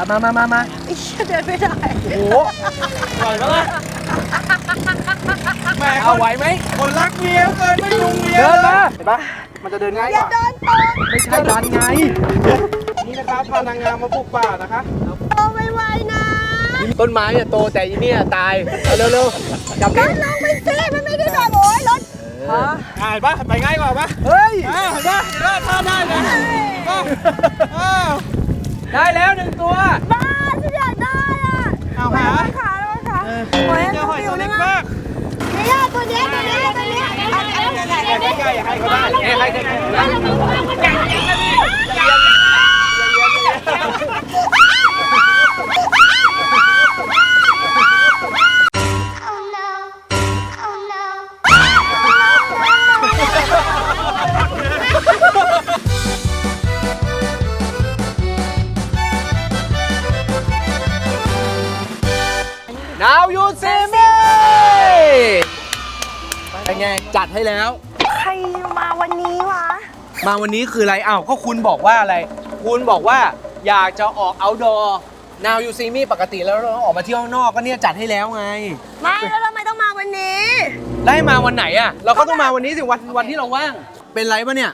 อะมามามามาไอ้เหี้ยเดินไม่ได้โอ้โหปล่อยแล้วแม่เอาไหวไหมคนรักเมียเกินไม่ยุงเมียเดินมาเห็นปะมันจะเดินง่ายอกย่าว่าเดินตรงไม่ใช่ดันไง นี่นะครับพานางงามมาปลูกป่านะคะโตไวๆนะต้นไม้เนี่ยโตแต่อีเนี่ยตายเอาเร็วๆจับก็ดิลงไปสิมันไม่ได้แบบโอ้ยรถฮะอ่าเห็นปะไปง่ายกว่าปะเฮ้ยอ่าเห็นปะเห็นปะท่าได้นะอ่าอ่า ได้แล้วหนึ่งตัว บ้าฉันอยากได้อะเอาหา ระวังขาระวังขาโอ้ยเจ้าหอยตัวเล็กมากเนี่ยตัวเนี้ยตัวเนี้ยตัวเนี้ยอันนี้อันนี้ใกล้ๆให้เขาได้เอ้ยใครใครใครน ให้แล้ว ใครมาวันนี้วะ มาวันนี้คืออะไรอ้าวก็คุณบอกว่าอะไร คุณบอกว่าอยากจะออก outdoor now you see me ปกติแล้วเราออกมาเที่ยวข้างนอกก็เนี่ยจัดให้แล้วไง ไม่แล้วทำไมต้องมาวันนี้ ได้มาวันไหนอะเราก็ต้องมาวันนี้สิวันวันที่เราว่าง เป็นไรปะเนี่ย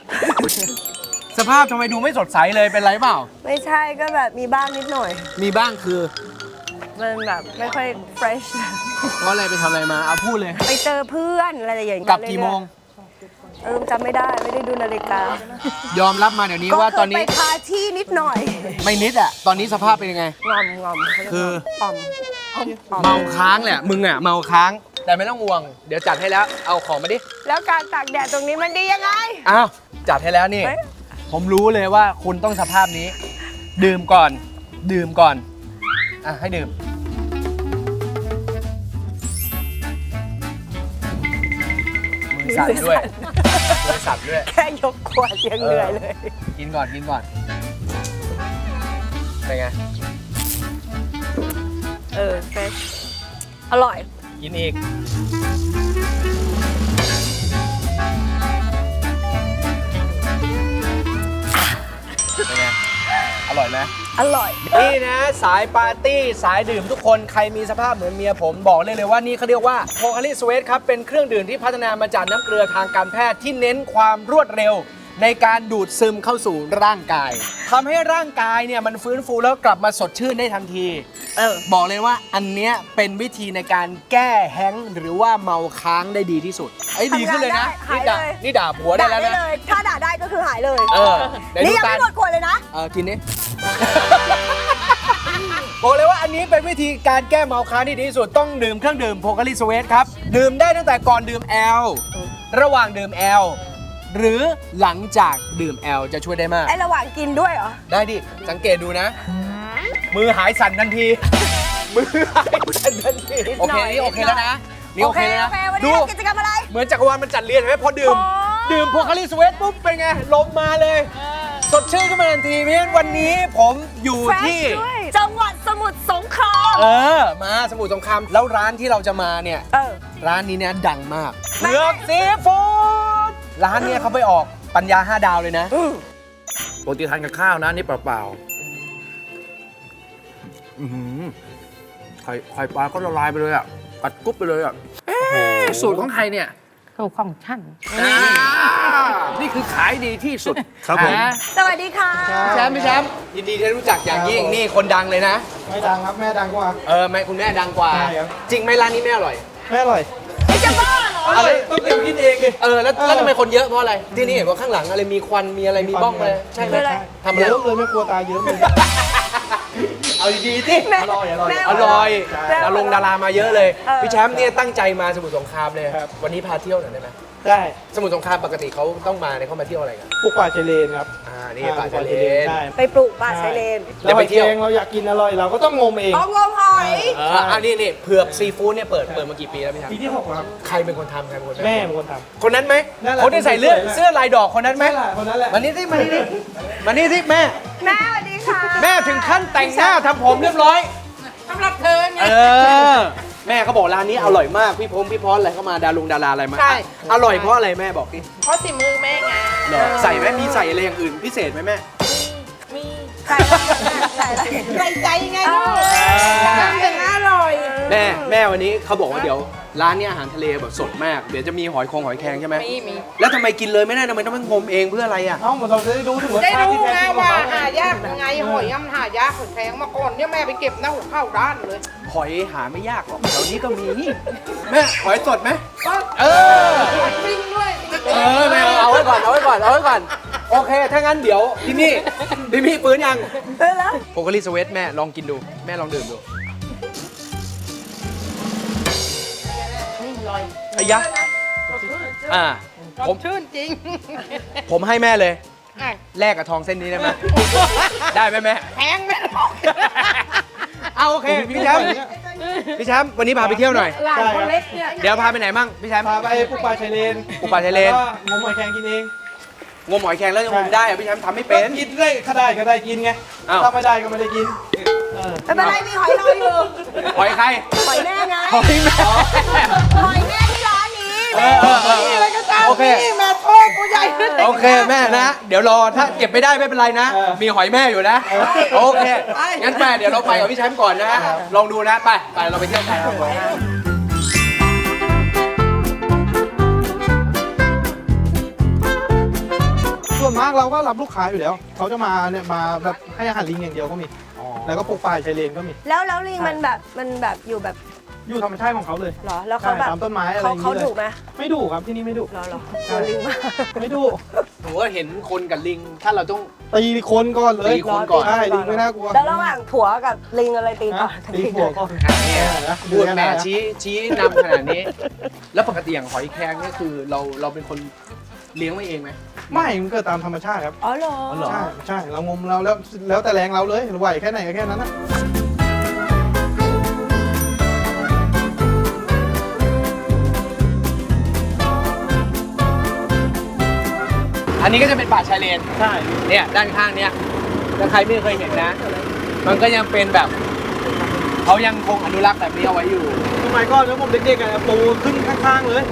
สภาพทำไมดูไม่สดใสเลยเป็นไรเปล่า ไม่ใช่ก็แบบมีบ้างนิดหน่อย มีบ้างคือ มันแบบไม่ค่อย fresh เพราะอะไรไปทำอะไรมาเอาพูดเลย ไปเจอเพื่อนอะไรอย่างเงี้ยกลับกี่โมง เออจำไม่ได้ไม่ได้ดูนาฬิกายอมรับมาเดี๋ยวนี้ก็ว่าเคตอยนไปนี้พาที่นิดหน่อยไม่นิดอะตอนนี้สภาพเป็นยังไง งอมงอมคืออ่อมอ่อม เมาค้างแหละมึงอะเมาค้าง แต่ไม่ต้องห่วง เดี๋ยวจัดให้แล้วเอาของมาดิ แล้วการตากแดดตรงนี้มันดียังไง อ้าว จัดให้แล้วนี่ เฮ้ย ผมรู้เลยว่าคุณต้องสภาพนี้ ดื่มก่อน ดื่มก่อน อะ ให้ดื่ม สั่นด้วยมือสั่นด้วย แค่ยกขวดยังเหนื่อยเลย กินก่อนกินก่อน เป็นไง เออ fresh อร่อย กินอีก อร่อย นี่นะ สายปาร์ตี้สายดื่มทุกคนใครมีสภาพเหมือนเมียผมบอกเลยเลยว่านี่เขาเรียกว่าโพคาลิสเวทครับ เป็นเครื่องดื่มที่พัฒนามาจากน้ำเกลือทางการแพทย์ที่เน้นความรวดเร็ว ในการดูดซึมเข้าสู่ร่างกายทำให้ร่างกายเนี่ยมันฟื้นฟูแล้วกลับมาสดชื่นได้ทันที เออ บอกเลยว่าอันเนี้ยเป็นวิธีในการแก้แห้งก์หรือว่าเมาค้างได้ดีที่สุดไอ้ยดีขึ้นเลยนะทำงานได้นี่ด่าหายเลย นี่ด่าผัวได้ด่าแล้วได้นะ เลย ถ้าด่าได้ก็คือหายเลยเออเดี๋ยวนี่ดูยังตาไม่หมดขวดเลยนะ เออกินนี้บอกเลยว่าอันนี้เป็นวิธีการแก้เมาค้างที่ดีที่สุดต้องดื่มเครื่องดื่มโพคาริสเวทครับ ดื่มได้ตั้งแต่ก่อนดื่มแอล ระหว่างดื่มแอล หรือหลังจากดื่มแอลจะช่วยได้มาก ไอระหว่างกินด้วยเหรอ ได้ดิ สังเกตดูนะ มือหายสั่นทันที มือหายสั่นทันที โอเคนี่โอเคแล้วนะนี่โอเคแล้วนะโอเควันดูนี้ทำกิจกรรมอะไร เหมือนจักรวาลมันจัดเรียนเห็นไหมพอดื่มอ๋อดื่มโพคาริสเวทปุ๊บเป็นไงลมมาเลยสดชื่นขึ้นมาทันทีเพราะฉะนั้นวันนี้ผมอยู่ fresh ที่ด้วยจังหวัดสมุทรสงครามเออ มาสมุทรสงครามแล้วร้านที่เราจะมาเนี่ย เออ ร้านนี้เนี่ยดังมากไม่เผือกซีฟู้ด ร้านเนี่ยเขาไปออกปัญญา5ดาวเลยนะอืมปกติทานกับข้าวนะนี่เปล่าๆ อื้อหือไข่ไข่ปลาก็ละลายไปเลยอะ กัดกรุ๊บไปเลยอะเอ๊ะสูตรของใครเนี่ยถูกของฉันอ่านี่คือขายดีที่สุดครับผมอ่าสวัสดีค่ะพี่แชมป์พี่แชมป์ยินดีที่ได้รู้จักอย่างยิ่งนี่คนดังเลยนะ ไม่ดังครับ แม่ดังกว่า เออแม่คุณแม่ดังกว่า ใช่ครับ จริงไหมร้านนี้แม่อร่อย แม่อร่อยไอจะบ้าเหร ออะไรต้องเตรียมกินเองดิเออแล้วแล้วทำไมคนเยอะเพราะอะไร ที่นี่เห็นว่าข้างหลังอะไรมีควันมีอะไรมีบ้องเลยใช่ไหมคืออะไรทำอะไรเยอะเลยแม่ครัวตายเยอะเลยเอาดีๆที่แม่อร่อยอร่อยแม่อร่อยแม่ดารงดารามาเยอะเลยเออพี่แชมป์เนี่ยตั้งใจมาสมุทรสงครามเลยครับวันนี้พาเที่ยวหน่อยได้ไหม ได้สมุทรสงครามปกติเขาต้องมาเนี่ยเขามาเที่ยวอะไรกันปลูกป่าชายเลนครับอ่านี่ป่าชายเลนใช่ไปปลูกป่าชายเลนเดี๋ยวไปเที่ยว ราหอแครงเราอยากกินอร่อยเราก็ต้องงมเองอ๋องมหอยเอออันนี้นี่เผือกซีฟู้ดเนี่ยเปิดเปิดมากี่ปีแล้วพี่แชมปีป์ที่หกครับ ใครเป็นคนทำใครเป็นคนทำแม่เป็นคนท คนนั้นไหมนั่นแหละคนที่ใส่เสื้อคนสวยๆเสื้อลายดอกคนนั้นำไหมแม่แหละคนนั้นแหละมานี่สิมานี่สิมานี่สิแม่ แม่สวัสดีค่ะแม่ถึงขั้นแต่งหน้าทำผมเรียบร้อยสำหรับเธอไงเออ แม่เขาบอกร้านนี้อร่อยมากพี่พงพี่พอสอะไรเข้ามาดารุงดาราอะไรมาใช่ อร่อยเพราะอะไรแม่บอกดิเพราะสิมือแม่ไงเหรอใส่ไหมมีใส่อะไรอย่างอื่นพิเศษไหมแม่ มีใส่ใส่อะไรใส่ใจไงลูกทำถึงอร่อย แม่แม่วันนี้เขาบอกว่าเดี๋ยว ร้านเนี้ยอาหารทะเลแบบสดมาก เดี๋ยวจะมีหอยคงหอยแครงใช่ไหมมีมีแล้วทำไมกินเลยไม่ได้ทำไมต้องมางมเองเพื่ออะไรอะ เอ้าเราจะได้รู้ถึงรสได้ชาติรู้ที่แท้ไงจริงของว่าเขาหายากยังไงหอยย่ำหายากหอยแครงมาก่อนเนี่ยแม่ไปเก็บหน้าหัวเข้าด้านเลย หอยหาไม่ยากหรอกแถวนี้ก็มีแม่หอยสดไหมเออ จริงด้วยเออแม่เอาไว้ก่อนเอาไว้ก่อนเอาไว้ก่อน โอเค ถ้างั้นเดี๋ยวพี่มี่พี่มี่ปืนยังเออแล้วโพกาลิสเวทแม่ลองกินดู แม่ลองดื่มดู ลอยไอ้ยะ อ่าผมชื่นจริงผมให้แม่เลย อะแลกกับทองเส้นนี้ได้ไหม ได้ไหมแม่ แพงไหมเอาโอเค พี่แชมป์ พี่แชมป์ วันนี้พาไปเที่ยวหน่อย หลานคนเล็กเนี่ยเดี๋ยวพาไปไหนมั่งพี่แชมป์ พาไปปลูกปลาชายเลนปลูกปลาชายเลนแวก็งมหอยแครงกินเอง งมหอยแครงแล้วยังงมได้เหรอพี่แชมป์ทำไม่เป็นกินได้ถ้าได้ก็ได้กินไง อ้าว ถ้าไม่ได้ก็ไม่ได้กินเออ ไม่เป็นไรมีหอยลอยอยู่หอยใคร หอยแม่ไงหอยแม่ หอยแม่ที่ร้านนี้เออเออเออนี่อะไรก็ตามโอเค นี่แม่โทษกูใหญ่ขึ้นโอเคแม่นะ เดี๋ยวรอถ้าเก็บไม่ได้ไม่เป็นไรนะ มีหอยแม่อยู่นะ โอเค งั้นแม่เดี๋ยวเราไปกับพี่แชมป์ก่อนนะ ลองดูนะ ไปไปเราไปเที่ยวกันครับส่วนมากเราก็รับลูกค้าอยู่แล้ว เขาจะมาเนี่ยมาแบบให้อาหารลิงอย่างเดียวก็มี แล้วก็ปลูกป่าชายเลนก็มี แล้วแล้วลิงมันแบบมันแบบอยู่แบบอยู่ธรรมชาติของเขาเลยเหรอแล้วเขาแบบใช่ตามต้นไม้อะไรเขาอย่างนี้เขาเลยดุไหมไม่ดุครับที่นี่ไม่ดุเหรอเหรอโดนลิงมากไม่ดุหนูว่าเห็นคนกับลิง ถ้าเราต้อง ตีคนก่อนเลยตีคนก่อน ใช่ลิงไม่น่ากลัวแล้วระหว่างผัวกับลิงอะไรตีก่อนนะตีหัวก่อนพูดแม่ชี้ชี้นำขนาดนี้ แล้วปกติอย่างหอยแครงเนี่ยคือเราเราเป็นคน เลี้ยงไว้เองไหมไม่มันเกิดตามธรรมชาติครับอ๋อเหรอเหรอ ใช่ใช่เรางมเราแล้วแล้วแต่แรงเราเลยไหวแค่ไหนก็แค่นั้นนะอันนี้ก็จะเป็นป่าชายเลน ใช่ เนี่ยด้านข้างเนี่ยถ้าใครไม่เคยเห็นนะ มันก็ยังเป็นแบบเขายังคงอนุรักษ์แบบนี้เอาไว้อยู่ สมัยก่อนเนี่ยผมเด็กๆอะปูขึ้นข้างๆเลย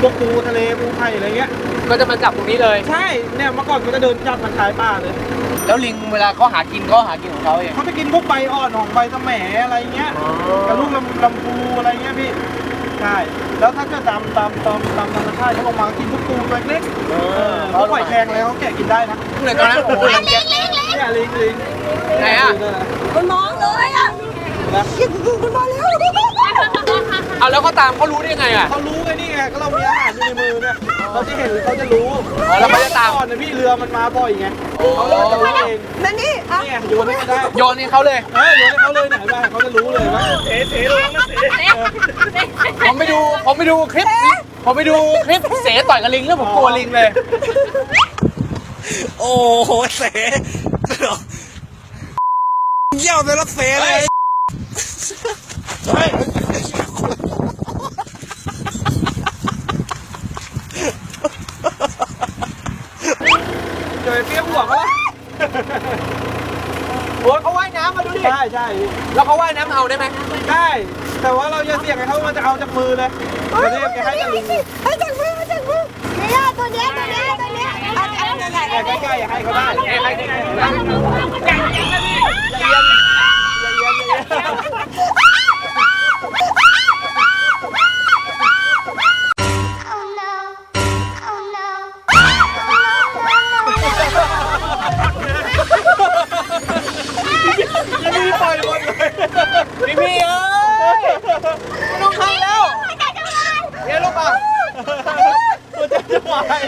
พวกปูทะเลปูไข่อะไรเงี้ย ก็จะมาจับตรงนี้เลย ใช่เนี่ยเมื่อก่อนก็จะเดินจับมันขายป่าเลยแล้วลิงเวลาเขาหากินเขาหากินของเขาเอง เขาไปกินพวกใบอ่อนของใบสะแหมอะไรเงี้ยกับลูกลำลำพูอะไรเงี้ยพี่ใช่แล้วถ้าเกิดตามตามตามตามธรรมชาติเขาลงมากินพวกปูตัวเล็กๆเออเขาปล่อยแคงแล้วเขาแกะกินได้นะเลยตอนนั้นโอ้โหลิงแกเนี่ยลิงลิงไหนอะมันมองเลยอะนะมันมาแล้ว เอาแล้วเขาตามเขารู้ได้ยังไงอะ เขารู้ไงนี่ไงก็เรามีอาหารอยู่ในมือเนี่ยเขาจะเห็นหรือเขาจะรู้อ๋อแล้วเขาจะตาม ก่อนนะพี่เรือมันมาบ่อยไงเขาเลยจะรู้เองนั่นนี่อะนี่ไงโยนให้เขาได้โยนให้เขาเลยเออโยนให้เขาเลยไหนบ้างเขาจะรู้เลยว่าเอ๋เอ๋ลงนะเอ๋ผมไปดูผมไปดูคลิปผมไปดูคลิปเสต่อยกับลิงแล้วผมกลัวลิงเลย โอ้โหเสเยี่ยวไปแล้วเสเลยเจอ เปี้ยหัวเขาละโอ้ยเขาว่ายน้ำมาดูดิ ใช่ใช่แล้วเขาว่ายน้ำเอาได้ไหมได้ แต่ว่าเราจะเสี่ยงให้เขามันจะเอาจากมือเลยจะเรียกแกให้กับลิงให้จากมือให้จากมือเนี่ยตัวเนี้ยตัวเนี้ยตัวเนี้ยอันอันนี้แต่ใกล้ๆอย่าให้เขาได้อย่าเย็นอย่าเย็นอย่าเย็น Oh no. มีปล่อยหมดเลยพี่พี่เอ้ยไม่ต้องทำแล้วเนี่ยลูกป่ะมันจะจะวาย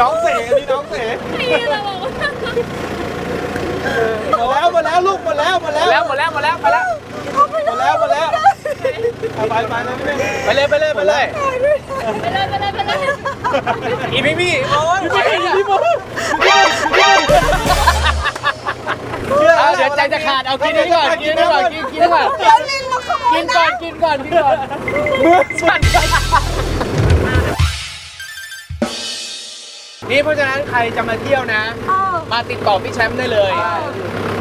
น้องเสอันนี้น้องเสหมดแล้วหมดแล้วลูกหมดแล้ว ไปเอาไปเลยไปเลยไปเลยไปเลยไปเลยอีพี่พี่โอ้ยไปเนี่ยเอาเดี๋ยวใจจะขาดเอากินนี่ก่อนกินนี่ก่อนกินกินก่อนแล้วลิงมาขโมยกินก่อนกินก่อนกินก่อนมือสั่นนี่เพราะฉะนั้นใครจะมาเที่ยวนะ มาติดต่อพี่แชมป์ได้เลย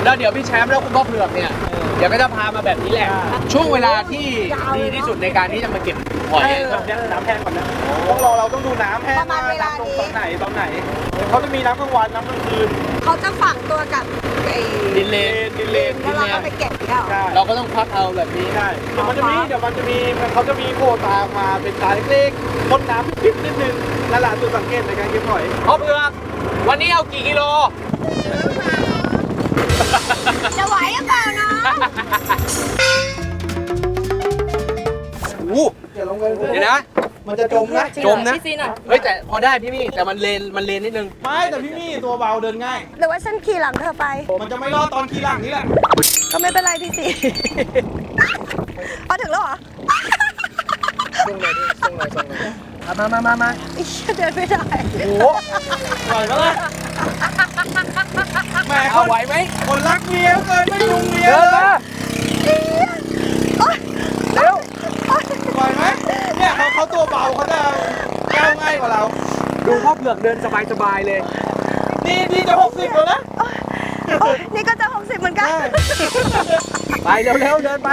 แล้วเดี๋ยวพี่แชมป์แล้วคุณพ่อเผือกเนี่ย เดี๋ยวก็จะพามาแบบนี้แหละ ช่วงเวลาที่ดีที่สุดในการที่จะมาเก็บหอยน้ำแห้งน้ำแห้งก่อนนะต้องรอเราต้องดูน้ำแห้งประมาณเวลาน้ำลงนี้ ตอนไหนตอนไหน เขาจะมีน้ำกลางวันน้ำกลางคืนเขาจะฝังตัวกับไอ้ดินเลนดินเลนแล้วเราก็ไปเก็บเนี่ยใช่เราก็ต้องควักเอาแบบนี้ใช่เดี๋ยวมันจะมีเดี๋ยวมันจะมีเขาจะมีโผล่ตามาเป็นตาเล็กๆพ่นน้ำพริบนิดนึงนั่นแหละจุดสังเกตในการเก็บหอยพ่อเผือกวันนี้เอากี่กิโล ลงไปเดี๋ยวนะ มันจะจมนะจมนะเฮ้ยแต่พอได้พี่มี่แต่มันเลนมันเลนนิดนึง ไม่แต่พี่มี่ตัวเบาเดินง่าย หรือว่าฉันขี่หลังเธอไป มันจะไม่รอดตอนขี่หลังนี่แหละ ก็ไม่เป็นไรพี่สิเอาถึงแล้วเหรอส่งหน่อยดิส่งหน่อยส่งหน่อยมามามามาไอ้เหี้ยเดินไม่ได้โอ้โหปล่อยมาเลยแหมคเอานไหวไหมคนรักเมียเกินไม่ยุงเมียเดินเลมาย เร็ว ปล่อยไหม เนี่ยเขาเขาตัวเบาเขาจะก้าวง่ายกว่าเรา ดูพ่อเผือกเดินสบายสบายๆเลย นี่นี่จะหกสิบแล้วนะโอ๊ยนี่ก็จะหกสิบเหมือนกันไปเร็วๆเดินไป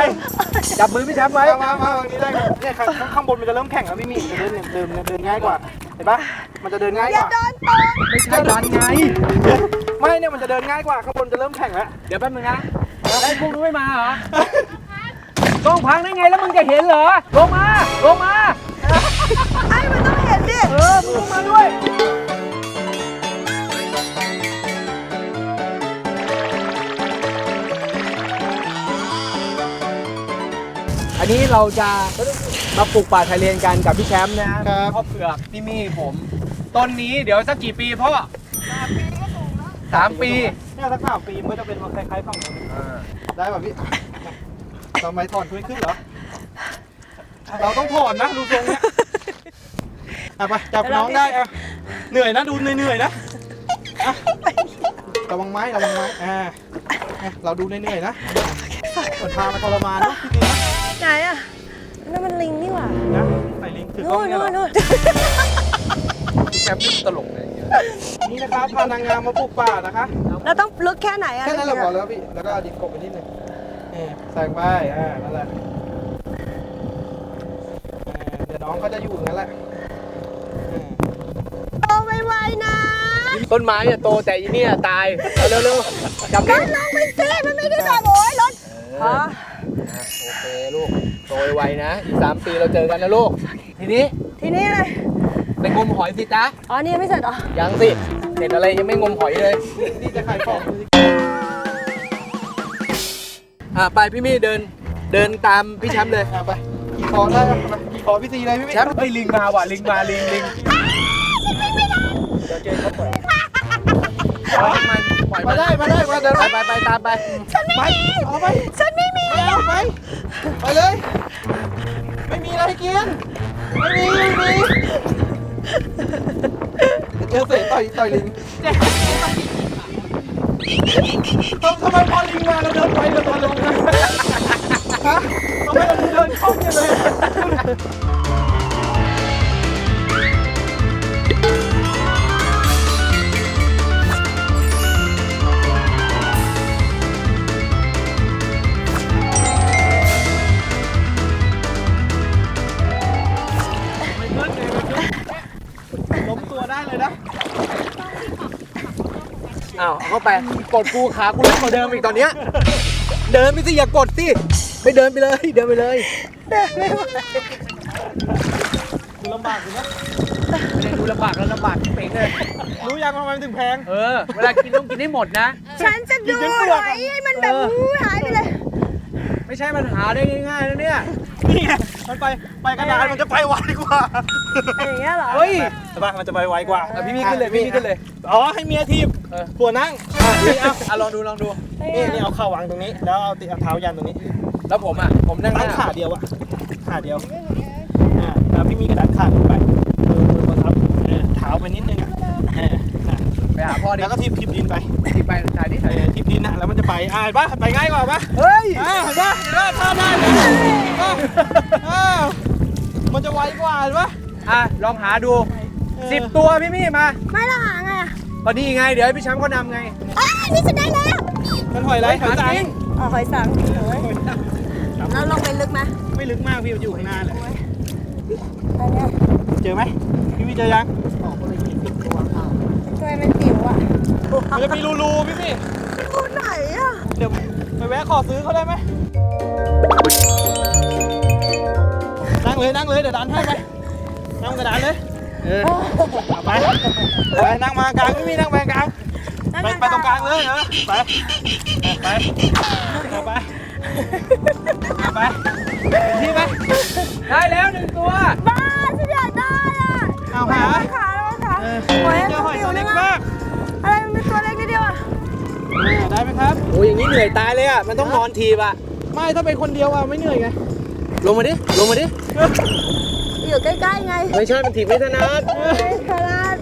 จับมือพี่แชมป์ไว้ มามามาตรงนี้ได้ครับเนี่ยข้างข้างบนมันจะเริ่มแข่งแล้วพี่หมีจะเดินเดินเดินง่ายกว่า เห็นปะมันจะเดินง่ายอกย่าว่า โดนตกไม่ใช่ดันไง ไม่เนี่ยมันจะเดินง่ายกว่าข้างบนจะเริ่มแข่งแล้ว เดี๋ยวแป๊บนึงนะไอ้พวกนู้นไม่มาเหรอต้องพังได้ไงแล้วมึงจะเห็นเหรอ ลงมา ลงมาไอ้มันต้อง เห็นดิเออมึงลงมาด้วยอันนี้เราจะมาปลูกป่าชายเลนกันกับพี่แชมป์นะพ่อเผือกพี่มี่ผม ต้นนี้เดี๋ยวสักกี่ปีพ่อสามปีเนี่ยสักสามปีมันก็จะเป็นคล้ายๆฝั่งนู้นได้ป่ะพี่ทำไมถอนพื้นขึ้นเหรอ เราต้องถอนนะดูทรงเนี้ย อะไปจับน้องได้อะเหนื่อยนะดูเหนื่อยๆนะอะระวังไม้ระวังไม้อ่าอะเราดูเหนื่อยๆนะเหมือนพามาทรมานนะพี่ดีนะไหนอะนั่นมันลิงนี่หว่านะใส่ลิงถือกล้นู่องนเนี่ยเหรนู่อนนู่นพี่แชมป์นี่ตลกเลยนี่นะครับพานางงามมาปลูกป่านะคะ เราต้องลึกแค่ไหนอะแค่นั้นแหละพอแล้วพี่ แล้วก็เอาดินกบไปนิดนึงเออใส่ไปอ่า นั่นแหละเออเดี๋ยวน้องเขาจะอยู่อย่างนั้นแหละเออ โตไวๆนะ ต้นไม้เนี่ยโตแต่อีเนี่ยตายเอาเร็วๆจับก็นี่ลองไปสิมันไม่ได้แบบโอ้ยรถฮะโอเคลูกโตไวๆนะอีกสามปีเราเจอกันนะลูก ทีนี้ทีนี้เลยไปงมหอยสิจ๊ะอ๋อนี่ยังไม่เสร็จเหรอยังสิเห็นอะไรยังไม่งมหอยเลยนี่จะขายของอะไปพี่มี่เดินเดินตามพี่แชมป์เลยอะไปกี่คอได้ครับไปกี่คอพี่ตีเลยพี่แชมป์เฮ้ยลิงมาว่ะลิงมาลิงลิง เดี๋ยวเจอเขาปล่อยปล่อยมันปล่อย มามันได้มาได้มาเดินไปไปไปไปตามไปไปเอาไปฉันไม่มีไปเอาไปไปเลย ไม่มีอะไรให้กินไม่มีไม่มีเจอเสยต่อยต่อยลิงทำทำไมพอลิงมาเราเดินไปเดินมาลงนะฮะทำไมเราเดินเข้าเนี่ยเลย อ้าวเอาเข้าไปกดกูขากูเล็กกว่าเดิมอีกตอนเนี้ยเดินไปสิอย่ากดสิไม่เดินไปเลยเดินไปเลยคือลำบากอยู่นะไม่ได้ดูลำบากแล้วลำบากเป่งเลยรู้ยังทำไมมันถึงแพง เออ เวลากินต้องกินให้หมดนะ ฉันจะดูหน่อยให้มันแบบเอออู้หายไปเลย ไม่ใช่มันหาได้ง่ายๆนะเนี่ย นี่ไงมันไปไปกระดานมันจะไปไวกว่าอย่างเงี้ยเหรอ เฮ้ยใช่ปะมันจะไปไวกว่าอะพี่มี่ขึ้นเลยพี่มี่ขึ้นเลย อ๋อให้เมียทีบเออ ผัวนั่งอะนี่เอาอะลองดูลองดู นี่นี่เอาเข่าวางตรงนี้ แล้วเอาติเอาเท้ายันตรงนี้แล้วผมอะ ผมนั่งหตั้งน้าขาเดียวอะขาเดียวอ่าแล้วพี่มีกระดานขาขึ้นไปมือมือบังคับเออเท้าไปนิดนึงอะเอออะ ไป หาพ่อดิแล้วก็ทีบทีบดินไปทีไปถ่ายดิเอถ่ายดิอทีบดินนะแล้วมันจะไปอ่าเห็นปะไปง่ายกว่าปะเฮ้ยอ่าเห็นปะเห็นปะท่าได้เลยอะอ่ามันจะไวกว่าเห็นปะอะลองหาดูเออสิบตัวพี่มี่มาไม่ละหาไงอะตอนนี้ไงเดี๋ยวให้พี่แชมป์เขานำไงอ้าวนี่ฉันได้แล้วมันหอยไรหอยสังจริงอ๋ออ๋อหอยสังโอ้ยแล้วลงไปลึกไหมไม่ลึกมากพี่มันอยู่ข้างหน้าแหละอันเนี้ยเจอไหมพี่พี่เจอยังทำไมมันจิ๋วอะ มันจะมีรูรูๆพี่พี่รูไหนอะ เดี๋ยวไปแวะขอซื้อเขาได้ไหมนั่งเลยนั่งเลยเดี๋ยวดันให้ไปนั่งกระดานเลยเออเอาไปไปนั่งมากลางพี่พี่นั่งไปกลางไปไปตรงกลางเลยเออไปไปไปไปไปที่ไหมได้แล้วหนึ่งตัวบ้าฉันอยากได้อะเอาหาขาแล้วขา ตัวเล็กนิดเดียวอะได้ไหมครับโอ้ยอย่างนี้เหนื่อยตายเลยอะ มันต้องนอนทีบอะ ไม่ถ้าเป็นคนเดียวอะไม่เหนื่อยไง ลงมาดิ ลงมาดิ อยู่ใกล้ๆไงไม่ใช่มันถีบไม่ถนัดขนาด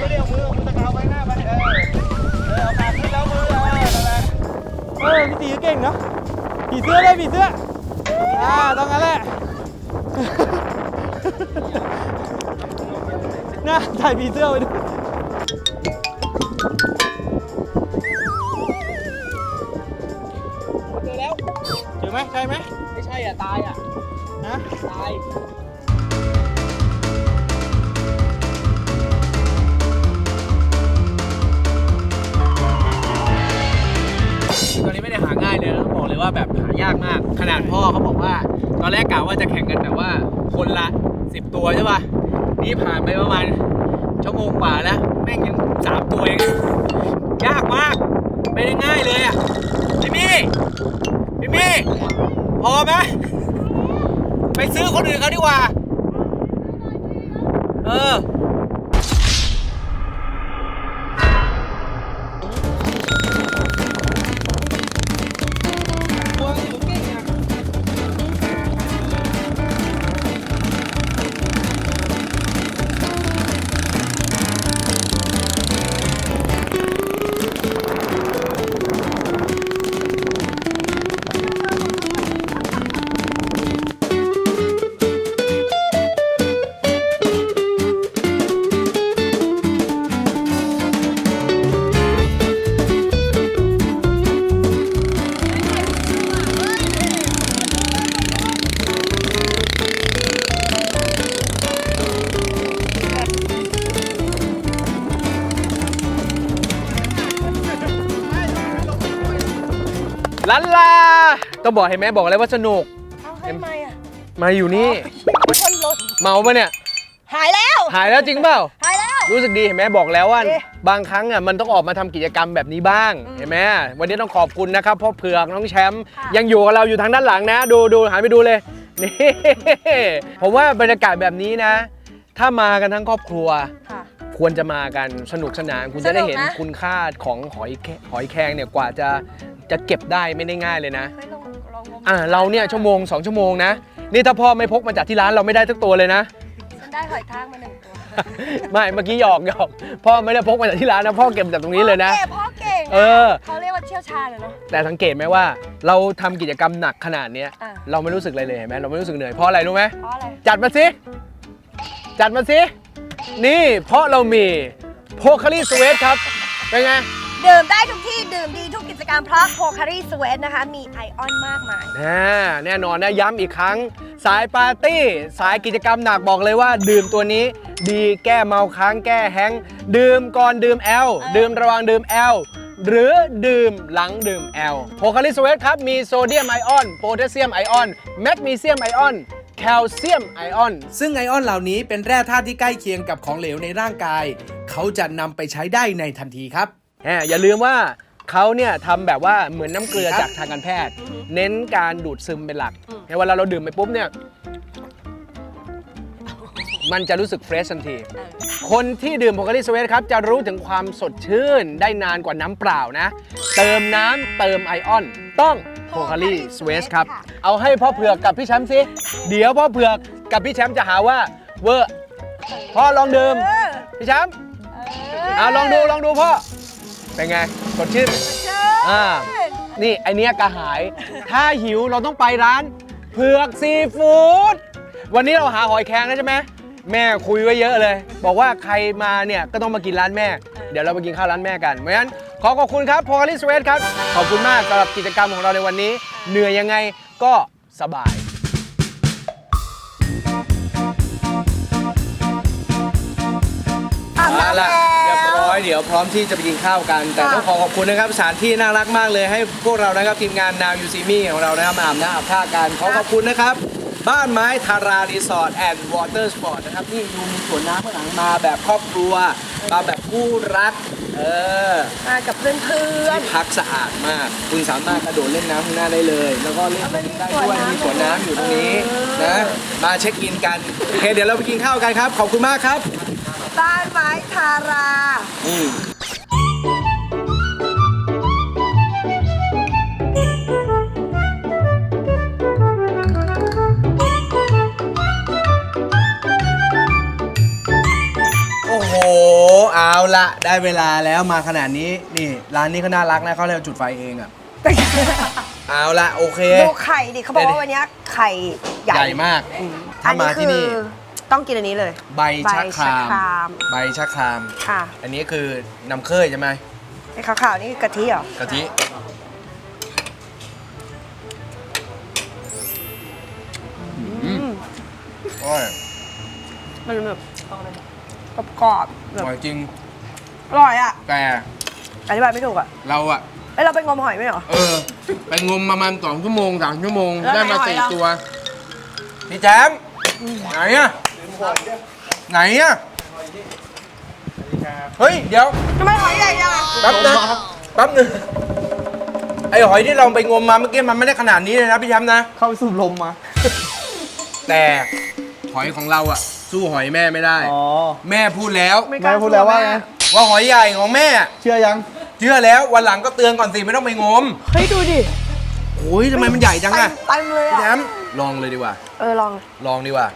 ไม่ได้เอามือเอามือตะกาวไว้หน้าไปเออเออเอาปากขึ้นแล้วมือเออนั่นแหละเออพี่ตีก็เก่งเนาะผีเสื้อเลยผีเสื้อ อ่าต้องงั้นแหละ น่าถ่ายผีเสื้อไว้ดูเจอแล้ว เจอไหมใช่ไหมไม่ใช่อะ ตายอะฮะตาย เขาบอกว่า ตอนแรกกะว่าจะแข่งกันแบบว่า คนละ 10 ตัวใช่ป่ะ นี่ผ่านไปประมาณชั่วโมงกว่าแล้วแม่งยังสามตัวเองยากมากไม่ได้ง่ายเลยอะพี่มี่พี่มี่พอไหมไปซื้อคนอื่นเขาดีกว่า เออ ต้องบอกเห็นไหมบอกแล้วว่าสนุก เอาให้ไหมอะมาอยู่นี่คนรถเมาปะเนี่ย หายแล้ว หายแล้วจริงเปล่า หายแล้ว รู้สึกดีเห็นไหมบอกแล้วว่าเอ๊ะบางครั้งอะมันต้องออกมาทำกิจกรรมแบบนี้บ้างเห็นไหมวันนี้ต้องขอบคุณนะครับพ่อเผือกน้องแชมป์ยังอยู่กับเราอยู่ทางด้านหลังนะ ดูดูหันไปดูเลยนี่ ผมว่าบรรยากาศแบบนี้นะ ถ้ามากันทั้งครอบครัว ค่ะ ควรจะมากันสนุกสนาน คุณจะได้เห็นสนุกนะ คุณค่าของหอยแคหอยแครงเนี่ยกว่าจะจะเก็บได้ไม่ได้ง่ายเลยนะ ไม่ลองล องงมอ่าเราเนี่ยชั่วโมงสองชั่วโมงนะ นี่ถ้าพ่อไม่พกมาจากที่ร้านเราไม่ได้สักตัวเลยนะ ฉันได้หอยทากมาหนึ่งตัวไม่เมื่อกี้หยอกหยอกพ่อไม่ได้พกมาจากที่ร้านนะพ่อเก็บมาจากตรงนี้เลยนะ พ่อเก่งพ่อเก่งเออเขาเรียกว่าเชี่ยวชาญอะเนาะ แต่สังเกตไหมว่าเราทำกิจกรรมหนักขนาดเนี้ยอะ เราไม่รู้สึกอะไรเลยเห็นไหมเราไม่รู้สึกเหนื่อยเพราะอะไรรู้ไหม เพราะอะไร จัดมาสิ จัดมาสิ นี่เพราะเรามีโพคารีสเวทครับ เป็นไง ดื่มได้ทุกที่ดื่มดีทุกกิจกรรมเพราะโพคารีสเวทนะคะ มีไอออนมากมายอ่าแน่นอนนะย้ำอีกครั้ง สายปาร์ตี้ สายกิจกรรมหนักบอกเลยว่า ดื่มตัวนี้ดีแก้เมาค้างแก้แฮงก์ดื่มก่อนดื่มแอลดื่มระหว่างดื่มแอลหรือดื่มหลังดื่มแอลโพคาริสเวทครับ มีโซเดียมไอออนโพแทสเซียมไอออนแมกนีเซียมไอออนแคลเซียมไอออน ซึ่งไอออนเหล่านี้เป็นแร่ธาตุที่ใกล้เคียงกับของเหลวในร่างกาย เขาจะนำไปใช้ได้ในทันทีครับ แหมอย่าลืมว่าเขาเนี่ยทำแบบว่าเหมือนน้ำเกลือจากทางการแพทย์เน้นการดูดซึมเป็นหลักเวลาเราดื่มไปปุ๊บเนี่ย มันจะรู้สึกเฟรชทันทีคนที่ดื่มโพคาริสเวทครับ จะรู้ถึงความสดชื่นได้นานกว่าน้ำเปล่านะ เติมน้ำเติมไอออน ต้องโพคาริสเวทครับ เอาให้พ่อเผือกกับพี่แชมป์สิเดี๋ยวพ่อเผือกกับพี่แชมป์จะหาว่าเวอร์พ่อลองดื่ม เออพี่แชมป์อ่าลองดูลองดูพ่อ เป็นไงสดชื่นเชิญอ่านี่ไอเนี้ยกระหาย ถ้าหิวเราต้องไปร้านเผือกซีฟู้ดวันนี้เราหาหอยแครงแล้วใช่ไหมแม่คุยไว้เยอะเลย บอกว่าใครมาเนี่ยก็ต้องมากินร้านแม่ เดี๋ยวเราไปกินข้าวร้านแม่กันเพราะฉะนั้นขอขอบคุณครับพอลิสเวทครับ ขอบคุณมากสำหรับกิจกรรมของเราในวันนี้ เหนื่อยยังไงก็สบายอาบเอาน้ำละแล้เรียบวร้อย เดี๋ยวพร้อมที่จะไปกินข้าวกัน แต่ต้องขอขอบคุณนะครับสถานที่น่ารักมากเลยให้พวกเรานะครับทีมงาน Now You See Me ของเรานะครับมาอาบน้ำอาบท่ากันขอขอบคุณนะครับ บ้านไม้ทารารีสอร์ทแอนด์วอเตอร์สปอร์ตนะครับนี่ดูมีสวนน้ำข้างหลังมาแบบครอบครัวมาแบบคู่รัก เออมากับเพื่อนที่พักสะอาดมาก คุณสามารถกระโดดเล่นน้ำข้างหน้าได้เลย แล้วก็เล่นน้ำได้ด้วยมีสวนน้ำอยู่ตรงนี้นะมาเช็คอินกันโอเคเดี๋ยวเราไปกินข้าวกันครับ ขอบคุณมากครับๆ บ้านไม้ทารา อืมโอ้โห เอาละได้เวลาแล้วมาขนาดนี้ นี่ ร้านนี้เขาน่ารักนะเขาเลยเอาจุดไฟเองอะเอาละโอเค ดูไข่ดิเขาบอกว่าวันนี้ไข่ใหญ่ ใหญ่มาก ถ้ามาที่นี่คือ ต้องกินอันนี้เลยใบชะครามใบชะคราม ใบชะคราม ค่ะอันนี้คือน้ำเคยใช่ไหมไอ้ขาวๆนี่คือกะทิเหรอกะทิอืมอร่อยมันแบบกรอบๆอแบบร่อยจริงอร่อยอะแต่อธิบายไม่ถูกอะเราอะเอ้ยเราไปงมหอยไหมเหรอ เออ ไปงมประมาณสองชั่วโมงสามชั่วโมง แล้วได้มาไหนหอยสี่เรา ตัว พี่แจม ไหนอะไหนอะเฮ้ย เดี๋ยวทำไมหอยใหญ่จังอะแป๊บนะแป๊บนึงไอหอยที่เราไปงมมาเมื่อกี้มันไม่ได้ขนาดนี้เลยนะพี่แชมป์นะ เข้าไปสูบลมมา แต่หอยของเราอะสู้หอยแม่ไม่ได้ อ๋อ แม่พูดแล้วไม่กล้าแม่พูดแล้วว่าไงว่าหอยใหญ่ของแม่อะเชื่อยัง เชื่อแล้ววันหลังก็เตือนก่อนสิไม่ต้องไปงม เฮ้ยดูดิโอ้ยทำไมมันใหญ่จังอะเต็มเลยพี่แชอะมป์ ลองเลยดีกว่า เออลองลองดีกว่า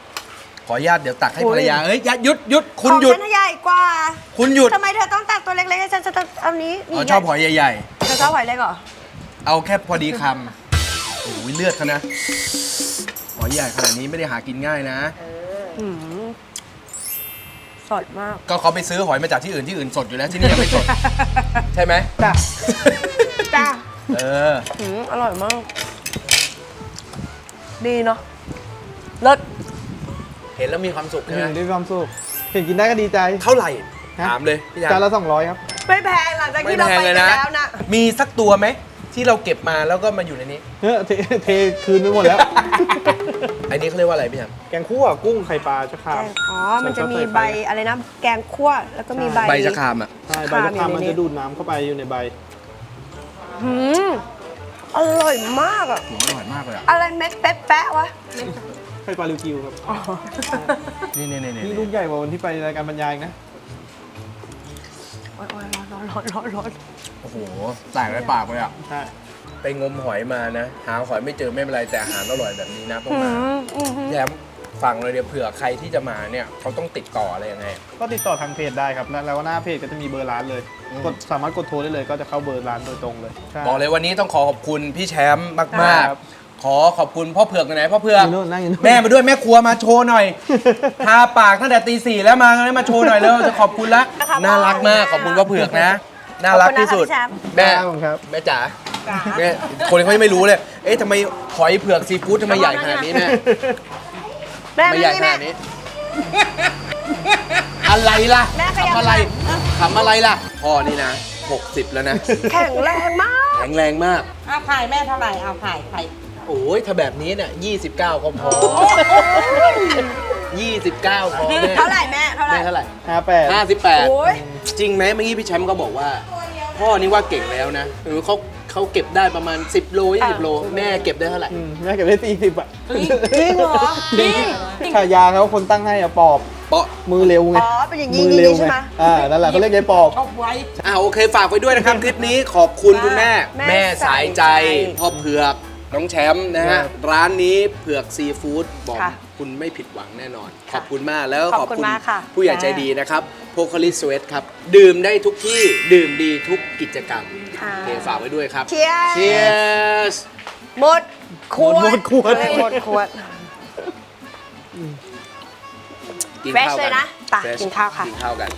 ขออนุญาตเดี๋ยวตักให้โอ้ยภรรยาเอ้ยอย่าหยุดหยุดคุณของหยุดฉันใหญ่กว่าคุณหยุดทำไมเธอต้องตักตัวเล็กๆให้ฉันจะต้องเอานี้อ๋อนี่ชอบหอยใหญ่ เธอชอบหอยเล็กเหรอๆ เอาแค่พอดีคำโอ้ยเลือดเขานะหอยใหญ่ขนาดนี้ไม่ได้หากินง่ายนะ หืมสดมาก ก็เขาไปซื้อหอยมาจากที่อื่นที่อื่นสดอยู่แล้วที่นี่ยังไม่สด ใช่ไหมจ้ะ จ้ะเออหืมอร่อยมาก ดีเนาะเลิศเห็นแล้วมีความสุขอืใช่ไหมมด้วยความสุขเห็นกินได้ก็ดีใจ เท่าไหร่ฮะ ถามเลยพี่จานยาละ200ครับ ไม่แพงหลังจากไม่ที่เราแพงไปเลยกันนะ แล้วนะ มีสักตัวไหมที่เราเก็บมาแล้วก็มาอยู่ในนี้เฮ้ยเทเทคืนไปหมดแล้ว อันนี้เขาเรียกว่าอะไรพี่ยามแกงคั่วกุ้งไข่ปลาชะคราม อ๋อ มันจะมีใบอะไรนะ แกงคั่ว แล้วก็มีใบ ใบชะครามอะ ใช่ใบชะครามมันจะดูดน้ำเข้าไปอยู่ในใบ หืม อร่อยมากอะหัวอร่อยมากเลยอะอะไรเม็ดแป๊ะๆวะ ไข่ปลาลิวกิวครับนี่นี่นี่นี่ลูกใหญ่กว่าวันที่ไปรายการบรรยายอีกนะโอ๊ยโอ๊ยร้อนร้อนร้อนร้อนโอ้โหแตกในปากเลยอะ ใช่ไปงมหอยมานะ หาหอยไม่เจอไม่เป็นไรแต่อาหารอร่อยแบบนี้นะต้องอืมามอืม แย้ม ฟังเลยเดี๋ยวเผื่อใครที่จะมาเนี่ยเขาต้องติดต่ออะไรยังไง ก็ติดต่อทางเพจได้ครับแล้วหน้าเพจก็จะมีเบอร์ร้านเลยอืม กดสามารถกดโทรได้เลยก็จะเข้าเบอร์ร้านโดยตรงเลยใช่ บอกเลยวันนี้ต้องขอขอบคุณพี่แชมป์มาก ครับๆ ขอขอบคุณพ่อเผือกหน่อยพ่อเผือกอยู่นู่นนั่งอยู่นู่น แม่มาด้วยแม่ครัวมาโชว์หน่อย ทาปากตั้งแต่ตีสี่แล้วมาเลยมาโชว์หน่อยแล้วจะขอบคุณละน่ารักมากขอบคุณพ่อเผือกนะน่ารักที่สุดแม่ครับผมครับ แม่จ๋า แม่คนเขายังไม่รู้เลย เอ๊ะทำไมหอยเผือกซีฟู้ดทำไมใหญ่ขนาดนี้แม่ แม่ไม่ไม่ใหญ่นี่ขแม่นาดนี้ อะไรล่ะแม่ขยับ ทำอะไรทำอะไรล่ะพ่อนี่นะ 60 แล้วนะ แข็งแรงมาก แข็งแรงมาก เอาไข่แม่เท่าไหร่เอาไข่ไข่โอ้ยถ้าแบบนี้เนี่ย29 ก็พอ 29 พอแม่เท่าไหร่แม่เท่าไหร่แม่เท่าไหร่ ห้าแปด โอ้ย 58 จริงไหมเมื่อกี้พี่แชมป์ก็บอกว่า พ่อนี่ว่าเก่งแล้วนะเออเขา เขาเก็บได้ประมาณ 10 โล20โล แม่เก็บได้เท่าไหร่แม่เก็บได้สี่สิบอะจริงเหรอจริงฉายาเขาคนตั้งให้อะปอบ เปาะมือเร็วไงอ๋อเป็นอย่างนี้มือเร็วใช่ไงไหม อ่านั่นแหละเขาเรียกยายปอบเอาไว้ อ่าโอเคฝากไว้ด้วยนะครับ คลิปนี้ขอบคุณคุณแม่ แม่แม่สายใจ สายใจพ่อเผือก น้องแชมป์นะครัฮะบร้านนี้เผือกซีฟู้ดบอกค่ะ คุณไม่ผิดหวังแน่นอนขค่ะอบคุณมากแล้วขอบคุณมากค่ะ ผู้ใหญ่ใจดีนะครับโพคาลิสเวทครับ ดื่มได้ทุกที่ดื่มดีทุกกิจกรรมค่ะโอเคฝากไว้ด้วยครับเชียร์ Cheers หมดขวดหมดขวดหมดขวด กิน Fresh ข้าวเลกัยนะไป Fresh กินข้าวค่ะ กินข้าวกัน